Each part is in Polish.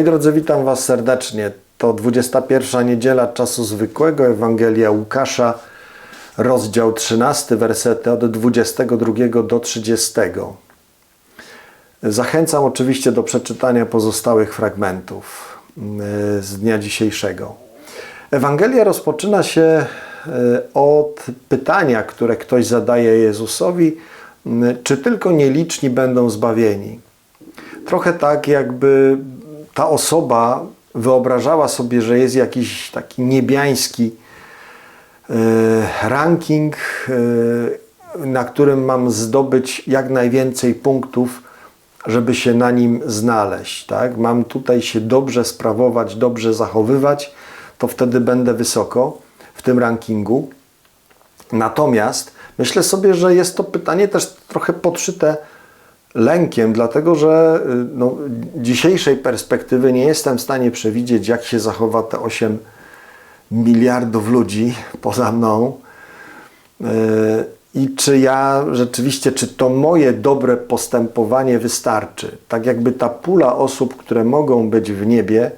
Moi drodzy, witam Was serdecznie. To 21 niedziela czasu zwykłego, Ewangelia Łukasza, rozdział 13, wersety od 22 do 30. Zachęcam oczywiście do przeczytania pozostałych fragmentów y, z dnia dzisiejszego. Ewangelia rozpoczyna się y, od pytania, które ktoś zadaje Jezusowi, czy tylko nieliczni będą zbawieni. Trochę tak, jakby ta osoba wyobrażała sobie, że jest jakiś taki niebiański e, ranking, e, na którym mam zdobyć jak najwięcej punktów, żeby się na nim znaleźć. Tak? Mam tutaj się dobrze sprawować, dobrze zachowywać, to wtedy będę wysoko w tym rankingu. Natomiast myślę sobie, że jest to pytanie też trochę podszyte lękiem, dlatego że y, no, dzisiejszej perspektywy nie jestem w stanie przewidzieć, jak się zachowa te 8 miliardów ludzi poza mną. Y, I czy ja rzeczywiście, czy to moje dobre postępowanie wystarczy? Tak jakby ta pula osób, które mogą być w niebie,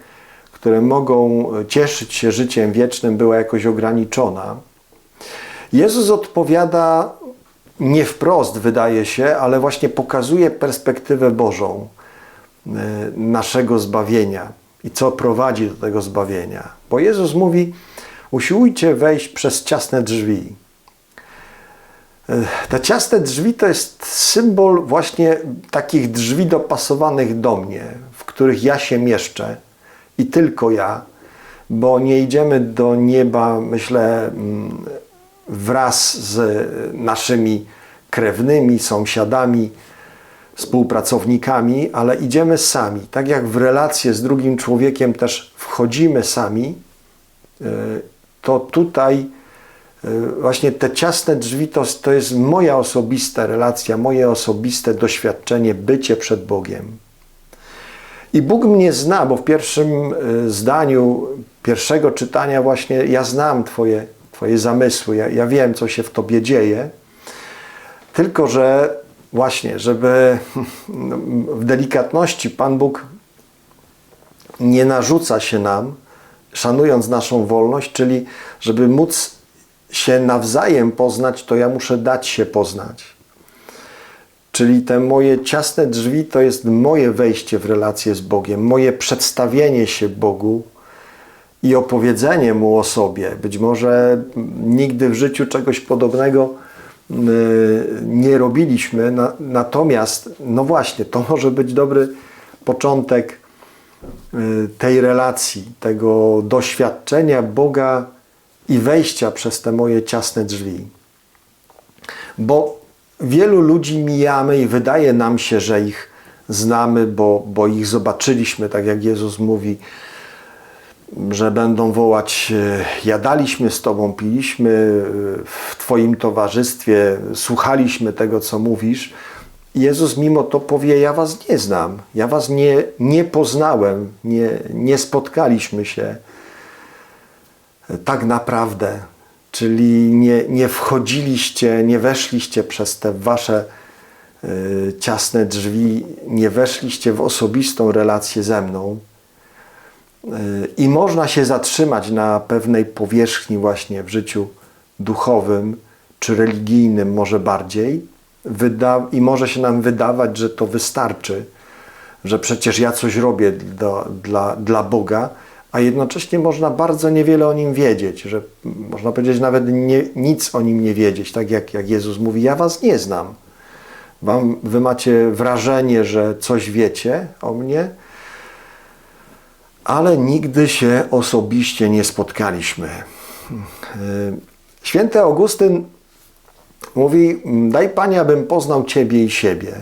które mogą cieszyć się życiem wiecznym, była jakoś ograniczona. Jezus odpowiada nie wprost wydaje się, ale właśnie pokazuje perspektywę Bożą e, naszego zbawienia i co prowadzi do tego zbawienia. Bo Jezus mówi: Usiłujcie wejść przez ciasne drzwi. E, te ciasne drzwi to jest symbol właśnie takich drzwi dopasowanych do mnie, w których ja się mieszczę i tylko ja, bo nie idziemy do nieba, myślę, mm, wraz z naszymi krewnymi, sąsiadami, współpracownikami, ale idziemy sami. Tak jak w relacje z drugim człowiekiem też wchodzimy sami, e, to tutaj e, właśnie te ciasne drzwi to, to jest moja osobista relacja, moje osobiste doświadczenie, bycie przed Bogiem. I Bóg mnie zna, bo w pierwszym e, zdaniu pierwszego czytania właśnie ja znam Twoje Twoje zamysły, ja, ja wiem, co się w Tobie dzieje. Tylko, że właśnie, żeby w delikatności Pan Bóg nie narzuca się nam, szanując naszą wolność, czyli żeby móc się nawzajem poznać, to ja muszę dać się poznać. Czyli te moje ciasne drzwi to jest moje wejście w relację z Bogiem, moje przedstawienie się Bogu, i opowiedzenie mu o sobie. Być może nigdy w życiu czegoś podobnego y, nie robiliśmy, natomiast, no właśnie, to może być dobry początek y, tej relacji, tego doświadczenia Boga i wejścia przez te moje ciasne drzwi. Bo wielu ludzi mijamy i wydaje nam się, że ich znamy, bo, bo ich zobaczyliśmy, tak jak Jezus mówi, że będą wołać: e, Jadaliśmy z Tobą, piliśmy e, w Twoim towarzystwie, słuchaliśmy tego, co mówisz. Jezus mimo to powie: Ja Was nie znam, ja Was nie, nie poznałem, nie, nie spotkaliśmy się tak naprawdę. Czyli nie, nie wchodziliście, nie weszliście przez te Wasze y, ciasne drzwi, nie weszliście w osobistą relację ze mną i można się zatrzymać na pewnej powierzchni właśnie w życiu duchowym czy religijnym może bardziej wyda i może się nam wydawać, że to wystarczy, że przecież ja coś robię dla, dla, dla Boga, a jednocześnie można bardzo niewiele o Nim wiedzieć, że można powiedzieć nawet nie, nic o Nim nie wiedzieć, tak jak, jak Jezus mówi, ja Was nie znam. Wam, wy macie wrażenie, że coś wiecie o mnie, ale nigdy się osobiście nie spotkaliśmy. Święty Augustyn mówi: Daj Panie, abym poznał Ciebie i siebie.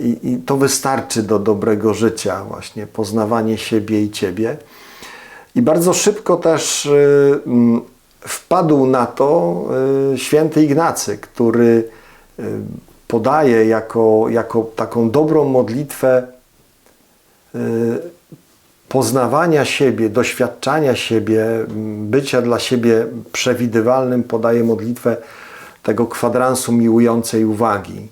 I, I, to wystarczy do dobrego życia, właśnie poznawanie siebie i Ciebie. I bardzo szybko też y, mm, wpadł na to y, święty Ignacy, który y, podaje jako, jako taką dobrą modlitwę poznawania siebie, doświadczania siebie, bycia dla siebie przewidywalnym, podaje modlitwę tego kwadransu miłującej uwagi.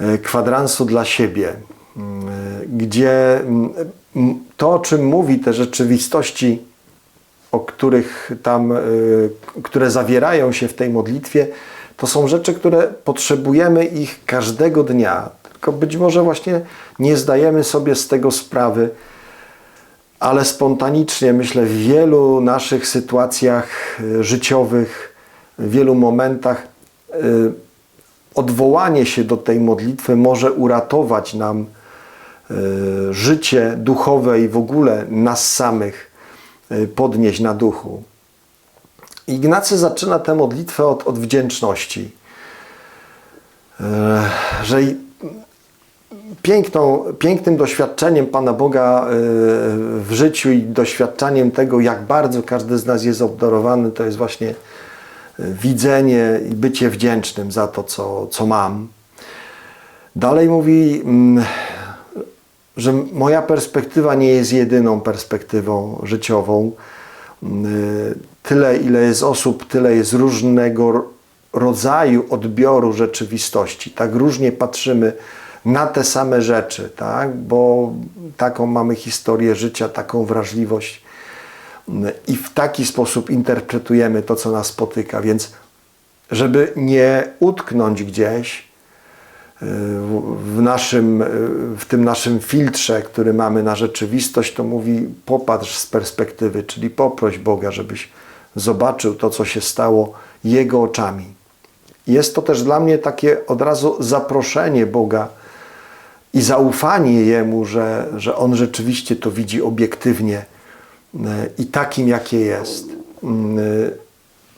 E, kwadransu dla siebie. mm, gdzie mm, to, o czym mówi te rzeczywistości, o których tam, y, które zawierają się w tej modlitwie, to są rzeczy, które potrzebujemy ich każdego dnia. Tylko być może właśnie nie zdajemy sobie z tego sprawy, ale spontanicznie myślę w wielu naszych sytuacjach y, życiowych, w wielu momentach y, odwołanie się do tej modlitwy może uratować nam y, życie duchowe i w ogóle nas samych podnieść na duchu. Ignacy zaczyna tę modlitwę od, od wdzięczności. Że piękną, pięknym doświadczeniem Pana Boga w życiu i doświadczeniem tego, jak bardzo każdy z nas jest obdarowany, to jest właśnie widzenie i bycie wdzięcznym za to, co, co mam. Dalej mówi, że moja perspektywa nie jest jedyną perspektywą życiową. Tyle, ile jest osób, tyle jest różnego rodzaju odbioru rzeczywistości. Tak różnie patrzymy na te same rzeczy, tak? bo taką mamy historię życia, taką wrażliwość i w taki sposób interpretujemy to, co nas spotyka. Więc, żeby nie utknąć gdzieś y, w, naszym, y, w tym naszym filtrze, który mamy na rzeczywistość, to mówi popatrz z perspektywy, czyli poproś Boga, żebyś zobaczył to, co się stało Jego oczami. Jest to też dla mnie takie od razu zaproszenie Boga i zaufanie Jemu, że, że On rzeczywiście to widzi obiektywnie y, i takim, jakie jest.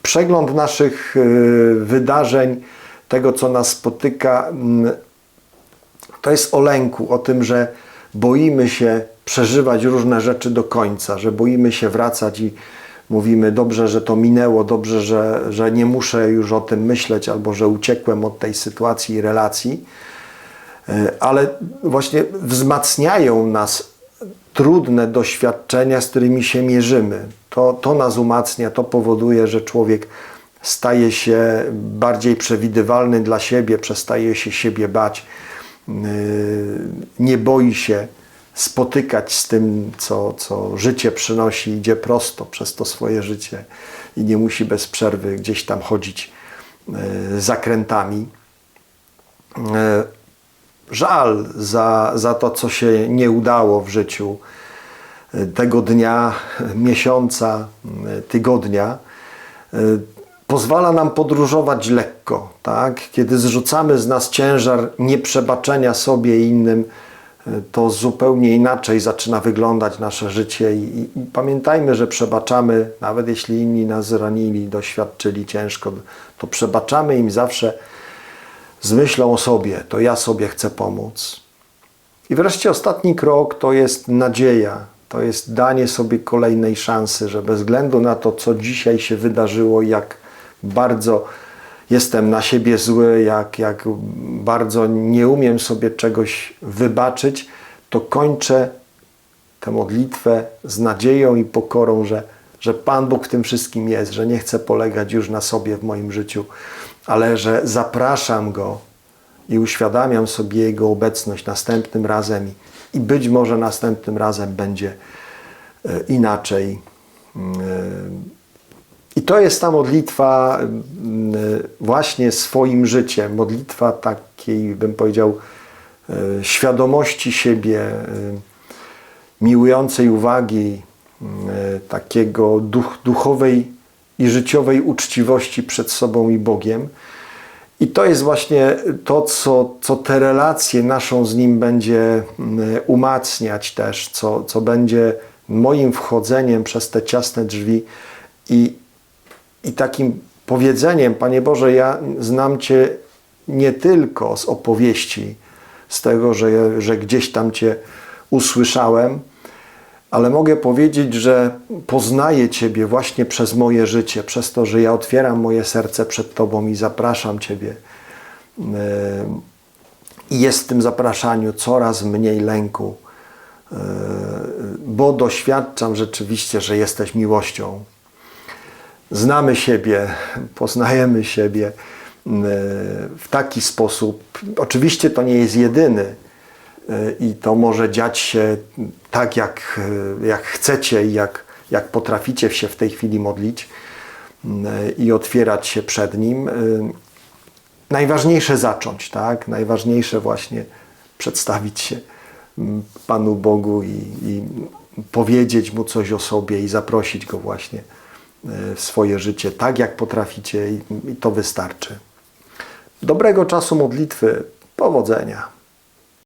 Przegląd naszych wydarzeń, tego, co nas spotyka, to jest o lęku, o tym, że boimy się przeżywać różne rzeczy do końca, że boimy się wracać i mówimy, dobrze, że to minęło, dobrze, że, że nie muszę już o tym myśleć, albo że uciekłem od tej sytuacji i relacji, ale właśnie wzmacniają nas trudne doświadczenia, z którymi się mierzymy. To, to nas umacnia, to powoduje, że człowiek staje się bardziej przewidywalny dla siebie, przestaje się siebie bać, yy, nie boi się spotykać z tym, co, co życie przynosi, idzie prosto przez to swoje życie i nie musi bez przerwy gdzieś tam chodzić yy, zakrętami. Żal za, za to, co się nie udało w życiu tego dnia, miesiąca, tygodnia pozwala nam podróżować lekko, tak? Kiedy zrzucamy z nas ciężar nieprzebaczenia sobie i innym, to zupełnie inaczej zaczyna wyglądać nasze życie i, i, pamiętajmy, że przebaczamy, nawet jeśli inni nas zranili, doświadczyli ciężko, to przebaczamy im zawsze z myślą o sobie, to ja sobie chcę pomóc. I wreszcie ostatni krok to jest nadzieja, to jest danie sobie kolejnej szansy, że bez względu na to, co dzisiaj się wydarzyło, jak bardzo jestem na siebie zły, jak, jak bardzo nie umiem sobie czegoś wybaczyć, to kończę tę modlitwę z nadzieją i pokorą, że, że Pan Bóg w tym wszystkim jest, że nie chcę polegać już na sobie w moim życiu, ale że zapraszam Go i uświadamiam sobie Jego obecność następnym razem i być może następnym razem będzie e, inaczej. E, I to jest ta modlitwa e, właśnie swoim życiem, modlitwa takiej, bym powiedział, świadomości siebie, miłującej uwagi, takiego duch, duchowej i życiowej uczciwości przed sobą i Bogiem. I to jest właśnie to, co, co te relacje naszą z Nim będzie mm, umacniać też, co, co będzie moim wchodzeniem przez te ciasne drzwi i, i takim powiedzeniem, Panie Boże, ja znam Cię nie tylko z opowieści, z tego, że, że gdzieś tam Cię usłyszałem, ale mogę powiedzieć, że poznaję Ciebie właśnie przez moje życie, przez to, że ja otwieram moje serce przed Tobą i zapraszam Ciebie. I jest w tym zapraszaniu coraz mniej lęku, e, bo doświadczam rzeczywiście, że jesteś miłością. Znamy siebie, poznajemy siebie w taki sposób. Oczywiście to nie jest jedyny i to może dziać się tak, jak, y, jak chcecie i jak, jak potraficie się w tej chwili modlić y, i otwierać się przed Nim. Najważniejsze zacząć, tak? Najważniejsze właśnie przedstawić się mm, Panu Bogu i, i powiedzieć Mu coś o sobie i zaprosić Go właśnie w swoje życie tak, jak potraficie i, i to wystarczy. Dobrego czasu modlitwy, powodzenia.